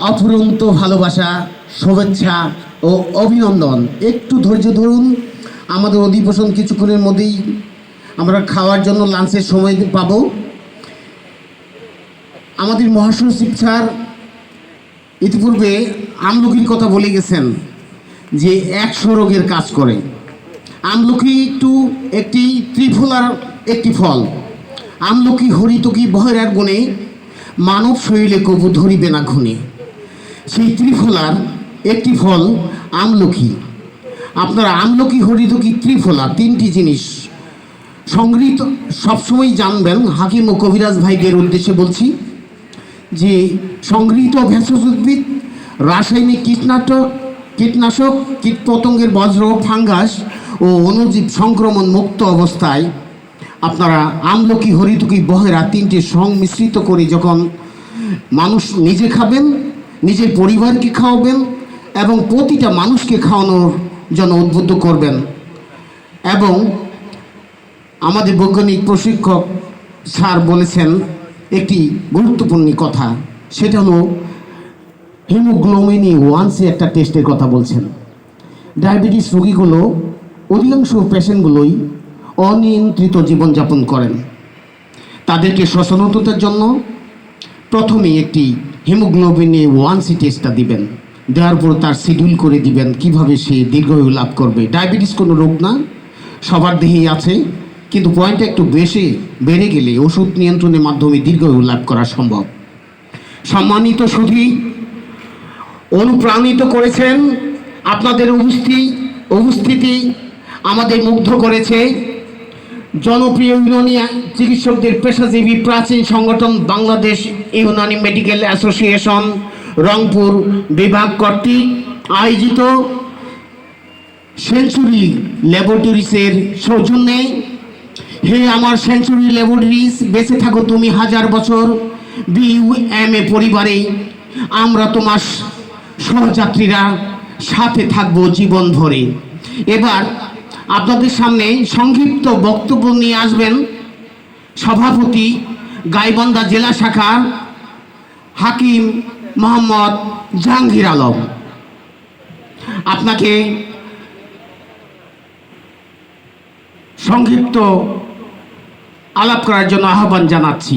অফুরন্ত ভালোবাসা, শুভেচ্ছা ও অভিনন্দন। একটু ধৈর্য ধরুন, আমাদের অধিবেশন কিছুক্ষণের মধ্যেই আমরা খাওয়ার জন্য লাঞ্চের সময় পাবো। আমাদের মহাসচিব স্যার ইতিপূর্বে আমলকির কথা বলে গেছেন যে একশো রোগের কাজ করে। আমলকি একটু একটি ত্রিফলার একটি ফল। আমলকি হরিতকি বহেরার গুণে মানব শরীরে কবু ধরিবে না ঘুণে। সেই ত্রিফলার একটি ফল আমলকি। আপনারা আমলকি হরিতকি ত্রিফলা তিনটি জিনিস। সংগৃহীত সবসময় জানবেন হাকিম ও কবিরাজ ভাইদের উদ্দেশ্যে বলছি যে সংগৃহীত ভেষজ উদ্ভিদ রাসায়নিক কীটনাশক কীটনাশক, কীটপতঙ্গের বজ্র, ফাঙ্গাস ও অণুজীব সংক্রমণ মুক্ত অবস্থায় আপনারা আমলকি হরিতকি বহেরা তিনটি সংমিশ্রিত করে যখন মানুষ নিজে খাবেন নিজের পরিবারকে খাওয়াবেন এবং প্রতিটা মানুষকে খাওয়ানোর জন্য উদ্বুদ্ধ করবেন। এবং আমাদের বৈজ্ঞানিক প্রশিক্ষক স্যার বলেছেন, একটি গুরুত্বপূর্ণ কথা, সেটা হলো হিমোগ্লোবিনি ওয়ান্সে একটা টেস্টের কথা বলছেন। ডায়াবেটিস রোগীগুলো অধিকাংশ পেশেন্টগুলোই অনিয়ন্ত্রিত জীবনযাপন করেন। তাদেরকে সচেতনতার জন্য প্রথমেই একটি হিমোগ্লোবিনে ওয়ানসি টেস্টটা দিবেন। দেওয়ার পর তার শিডিউল করে দিবেন কীভাবে সে দীর্ঘায়ু লাভ করবে। ডায়াবেটিস কোনো রোগ না, সবার দেহেই আছে, কিন্তু পয়েন্টটা একটু বেশি, বেড়ে গেলে ওষুধ নিয়ন্ত্রণের মাধ্যমে দীর্ঘায়ু লাভ করা সম্ভব। সম্মানিত সুধী, অনুপ্রাণিত করেছেন, আপনাদের উপস্থিতি উপস্থিতি আমাদের মুগ্ধ করেছে। জনপ্রিয় ইউনানি চিকিৎসকদের পেশাজীবী প্রাচীন সংগঠন বাংলাদেশ ইউনানি মেডিকেল অ্যাসোসিয়েশন, রংপুর বিভাগ কর্তৃক আয়োজিত সেঞ্চুরি ল্যাবরেটরিসের সৌজন্যে, হে আমার সেঞ্চুরি ল্যাবরেটরিজ, বেঁচে থাকো তুমি হাজার বছর বিইউএম এ পরিবারে। আমরা তোমার সহযাত্রীরা সাথে থাকব জীবন ভরে এবার আপনাদের সামনে সংক্ষিপ্ত বক্তব্য নিয়ে আসবেন সভাপতি গাইবান্ধা জেলা শাখা হাকিম মোহাম্মদ জাহাঙ্গীর আলম। আপনাকে সংক্ষিপ্ত আলাপ করার জন্য আহ্বান জানাচ্ছি।